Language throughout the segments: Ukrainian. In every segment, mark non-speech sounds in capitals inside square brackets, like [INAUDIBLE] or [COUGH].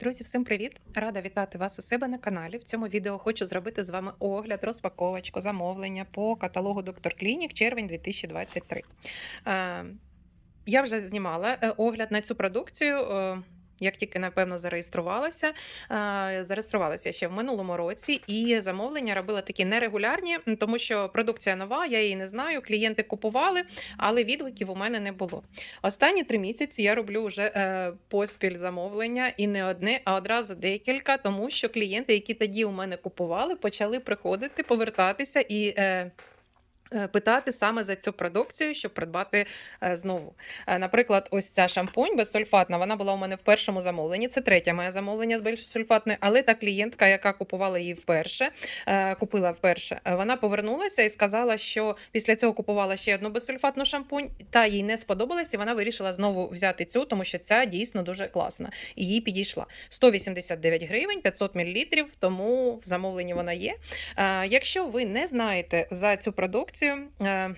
Друзі, всім привіт! Рада вітати вас у себе на каналі. В цьому відео хочу зробити з вами огляд, розпаковочку, замовлення по каталогу Доктор Клінік червень 2023. Е, Я вже знімала е, огляд на цю продукцію. Е, Як тільки напевно зареєструвалася, Е, зареєструвалася ще в минулому році, і замовлення робила такі нерегулярні, тому що продукція нова, я її не знаю. Клієнти купували, але відгуків у мене не було. Останні три місяці я роблю вже е, поспіль замовлення і не одне, а одразу декілька, тому що клієнти, які тоді у мене купували, почали приходити, повертатися і. Е, Питати саме за цю продукцію, щоб придбати е, знову. Е, Наприклад, ось ця шампунь безсульфатна, вона була у мене в першому замовленні. Це третє моє замовлення з безсульфатною, але та клієнтка, яка купувала її вперше, купила вперше, вона повернулася і сказала, що після цього купувала ще одну безсульфатну шампунь, та їй не сподобалась, і вона вирішила знову взяти цю, тому що ця дійсно дуже класна. І їй підійшла 189 гривень, 500 мл, тому в замовленні вона є. Якщо ви не знаєте за цю продукцію, е,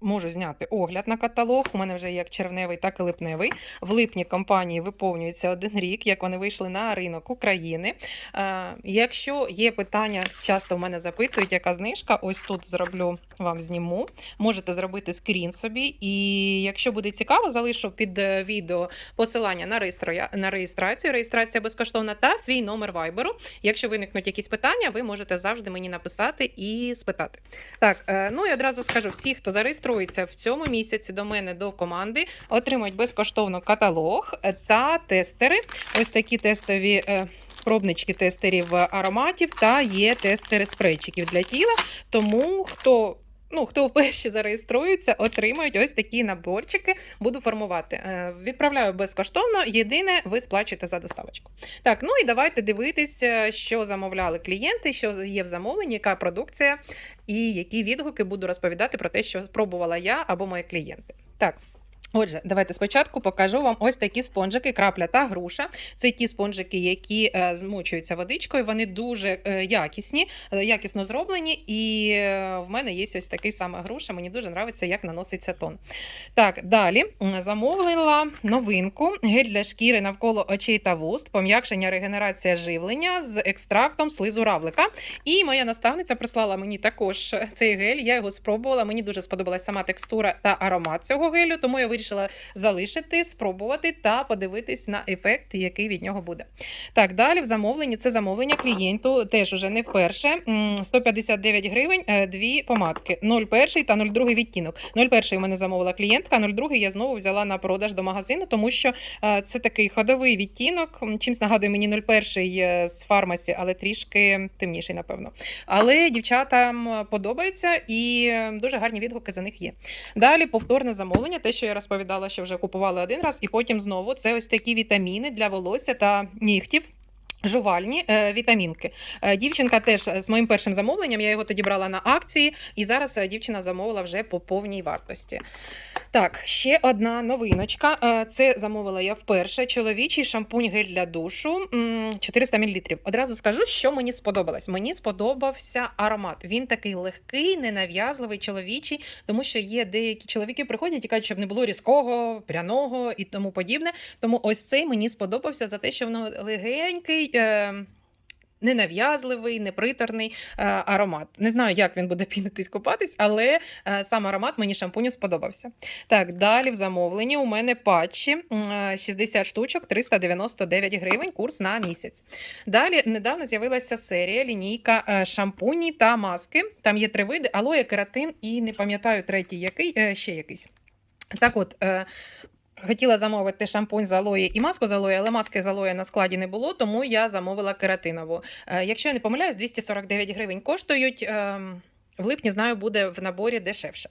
Можу зняти огляд на каталог. У мене вже як червневий, так і липневий. В липні компанії виповнюється один рік, як вони вийшли на ринок України. Е, Якщо є питання, часто в мене запитують, яка знижка. Ось тут зроблю вам зніму. Можете зробити скрін собі. І якщо буде цікаво, залишу під е, відео посилання на, реєстра... на реєстрацію. Реєстрація безкоштовна та свій номер вайберу. Якщо виникнуть якісь питання, ви можете завжди мені написати і спитати. Так, е, ну і одразу скажу: всі, хто зареєструється в цьому місяці до мене до команди, отримають безкоштовно каталог та тестери. Ось такі тестові. е, Пробнички тестерів ароматів та є тестери спрейчиків для тіла. Тому хто ну, хто вперше зареєструється, отримають ось такі наборчики. Буду формувати. Е, Відправляю безкоштовно. Єдине, ви сплачуєте за доставочку. Так, ну і давайте дивитися, що замовляли клієнти, що є в замовленні, яка продукція і які відгуки буду розповідати про те, що спробувала я або мої клієнти. Так. Отже, давайте спочатку покажу вам ось такі спонжики, крапля та груша. Це ті спонжики, які е, змочуються водичкою. Вони дуже е, якісні, е, якісно зроблені. І в мене є ось такий саме груша. Мені дуже подобається, як наноситься тон. Так, далі замовила новинку: гель для шкіри навколо очей та вуст, пом'якшення регенерація живлення з екстрактом слизу равлика. І моя наставниця прислала мені також цей гель. Я його спробувала. Мені дуже сподобалась сама текстура та аромат цього гелю, тому я вирішила залишити, спробувати та подивитись на ефект, який від нього буде. Так, далі в замовленні це замовлення клієнту, теж уже не вперше. 159 гривень, е, дві помадки. 01 та 02 відтінок. 01 у мене замовила клієнтка, 02 я знову взяла на продаж до магазину, тому що е, це такий ходовий відтінок. Чимсь нагадує мені 01 е, з фармасі, але трішки темніший, напевно. Але дівчатам подобається і дуже гарні відгуки за них є. Далі повторне замовлення, те, що я розповідала, що вже купували один раз, і потім знову це ось такі вітаміни для волосся та нігтів. Жувальні е, вітамінки. Е, дівчинка теж з моїм першим замовленням, я його тоді брала на акції, і зараз е, дівчина замовила вже по повній вартості. Так, ще одна новиночка. Е, Це замовила я вперше. Чоловічий шампунь гель для душу 400 мл. Одразу скажу, що мені сподобалось. Мені сподобався аромат. Він такий легкий, ненав'язливий, чоловічий, тому що є деякі чоловіки приходять і кажуть, щоб не було різкого, пряного і тому подібне. Тому ось цей мені сподобався за те, що воно легенький. Е, Ненав'язливий, неприторний е, аромат. Не знаю, як він буде [LAUGHS] пінитись купатись, але е, сам аромат мені шампуню сподобався. Так, далі в замовленні у мене патчі е, 60 штучок, 399 гривень, курс на місяць. Далі недавно з'явилася серія лінійка е, шампуні та маски. Там є три види: алоє, кератин і не пам'ятаю третій, який е, ще якийсь. Так от. Хотіла замовити шампунь з алої і маску з алої, але маски з алої на складі не було, тому я замовила кератинову. Е, Якщо я не помиляюсь, 249 гривень коштують. В липні знаю, буде в наборі дешевше.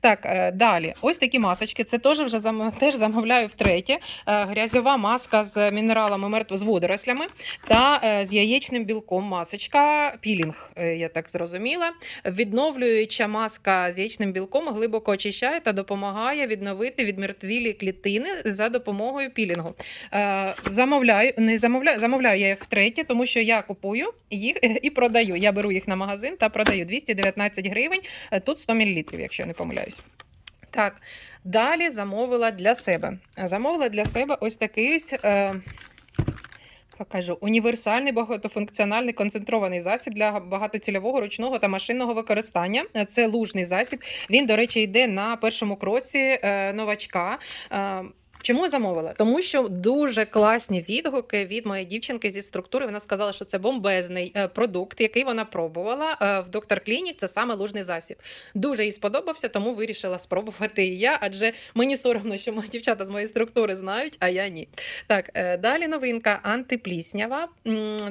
Так, е, далі. Ось такі масочки. Це теж вже теж замовляю втретє. Е, Грязьова маска з мінералами мертво з водорослями та е, з яєчним білком масочка. Пілінг, я так зрозуміла. Відновлююча маска з яєчним білком глибоко очищає та допомагає відновити відмертвілі клітини за допомогою пілінгу. Замовляю, не замовляю, замовляю я їх втретє, тому що я купую їх і продаю. Я беру їх на магазин та продаю 219 гривень. е, Тут 100 мл, якщо я не помиляюсь. Так, далі замовила для себе. Замовила для себе ось такий ось. Е, Покажу. Універсальний багатофункціональний концентрований засіб для багатоцільового ручного та машинного використання. Е, Це лужний засіб. Він, до речі, йде на першому кроці е, новачка. Чому замовила? Тому що дуже класні відгуки від моєї дівчинки зі структури. Вона сказала, що це бомбезний е, продукт, який вона пробувала е, в доктор Клінік. Це саме лужний засіб. Дуже їй сподобався, тому вирішила спробувати і я, адже мені соромно, що мої дівчата з моєї структури знають, а я ні. Так, е, далі новинка антипліснява.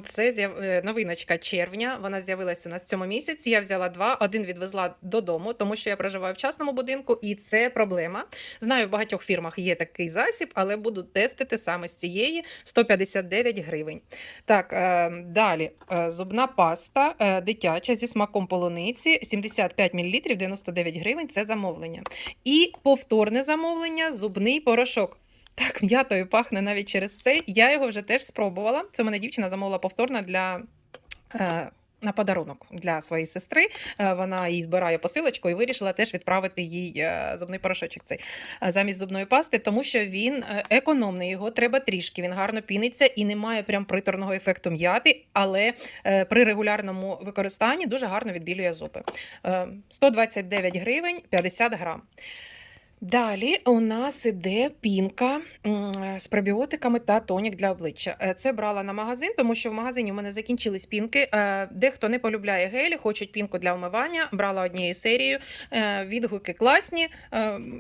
Це новиночка червня. Вона з'явилася у нас в цьому місяці. Я взяла два, один відвезла додому, тому що я проживаю в частному будинку, і це проблема. Знаю, в багатьох фірмах є такий засіб, але буду тестити саме з цієї 159 гривень. Так, е, далі е, зубна паста е, дитяча зі смаком полуниці 75 мл 99 гривень. Це замовлення. І повторне замовлення зубний порошок. Так, м'ятою пахне навіть через це. Я його вже теж спробувала. Це в мене дівчина замовила повторно для. На подарунок для своєї сестри Е, вона їй збирає посилочку і вирішила теж відправити їй е, зубний порошочок цей е, замість зубної пасти, тому що він економний, його треба трішки. Він гарно піниться і не має прям приторного ефекту м'яти, але при регулярному використанні дуже гарно відбілює зуби. Е, 129 гривень 50 грам. Далі у нас іде пінка з пробіотиками та тонік для обличчя. Е, Це брала на магазин, тому що в магазині в мене закінчились пінки. Е, Дехто не полюбляє гелі, хочуть пінку для вмивання. Брала однією серією. Е, Відгуки класні.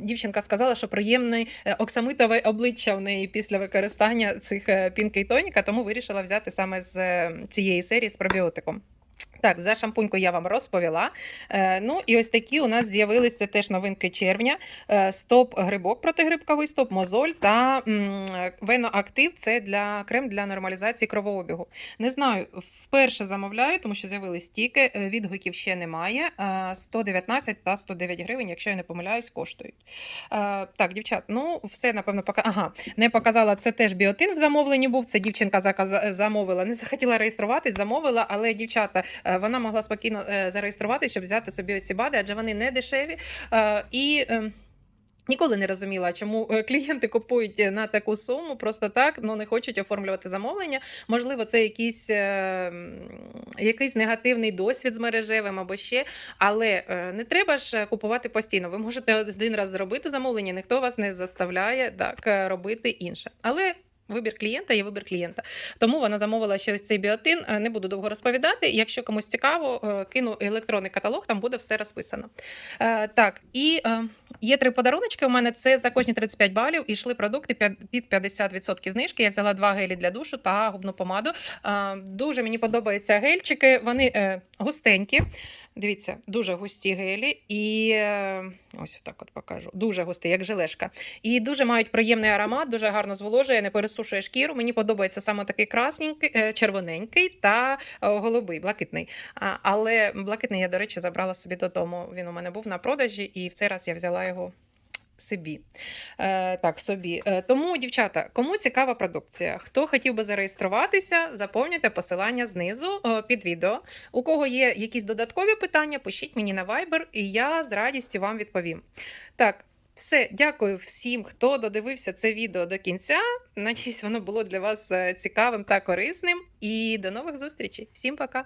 Дівчинка сказала, що приємне оксамитове обличчя в неї після використання цих пінки і тоніка, тому вирішила взяти саме з цієї серії з пробіотиком. Так, за шампуньку я вам розповіла. Е, ну і ось такі у нас з'явилися теж новинки червня. Е, стоп грибок протигрибковий, стоп мозоль та веноактив це для крем для нормалізації кровообігу. Не знаю, вперше замовляю, тому що з'явились тільки. е, Відгуків ще немає. Е, 119 та 109 гривень, якщо я не помиляюсь, коштують. Так, дівчат, ну все напевно пока. Ага, не показала це теж біотин в замовленні був. Це дівчинка замовила, не захотіла реєструватись, замовила, але дівчата вона могла спокійно е, зареєструватися, щоб взяти собі ці бади, адже вони не дешеві. Е, І е, Ніколи не розуміла, чому е, клієнти купують е, на таку суму просто так, ну не хочуть оформлювати замовлення. Можливо, це якийсь, е, якийсь негативний досвід з мережевим або ще. Але е, не треба ж е, купувати постійно. Ви можете один раз зробити замовлення, ніхто вас не заставляє так е, робити інше. Але Вибір клієнта є вибір клієнта. Тому вона замовила ще ось цей біотин. Е, Не буду довго розповідати. Якщо комусь цікаво, е, кину електронний каталог, там буде все розписано. Е, Так, і є три подаруночки. У мене це за кожні 35 балів йшли продукти під 50% знижки. Я взяла два гелі для душу та губну помаду. Дуже мені подобаються гельчики. Вони густенькі. Дивіться, дуже густі гелі, і е, ось так от покажу. Дуже густі, як желешка. І дуже мають приємний аромат, дуже гарно зволожує, не пересушує шкіру. Мені подобається саме такий красненький, е, червоненький та е, голубий, блакитний. Але блакитний я, до речі, забрала собі додому. Він у мене був на продажі, і в цей раз я взяла його. Собі. Е, так, собі. Е, тому, дівчата, кому цікава продукція, хто хотів би зареєструватися, заповнюйте посилання знизу е, під відео. У кого є якісь додаткові питання, пишіть мені на Viber, і я з радістю вам відповім. Так, все, дякую всім, хто додивився це відео до кінця. Надіюсь, воно було для вас е, цікавим та корисним. І до нових зустрічей. Всім пока!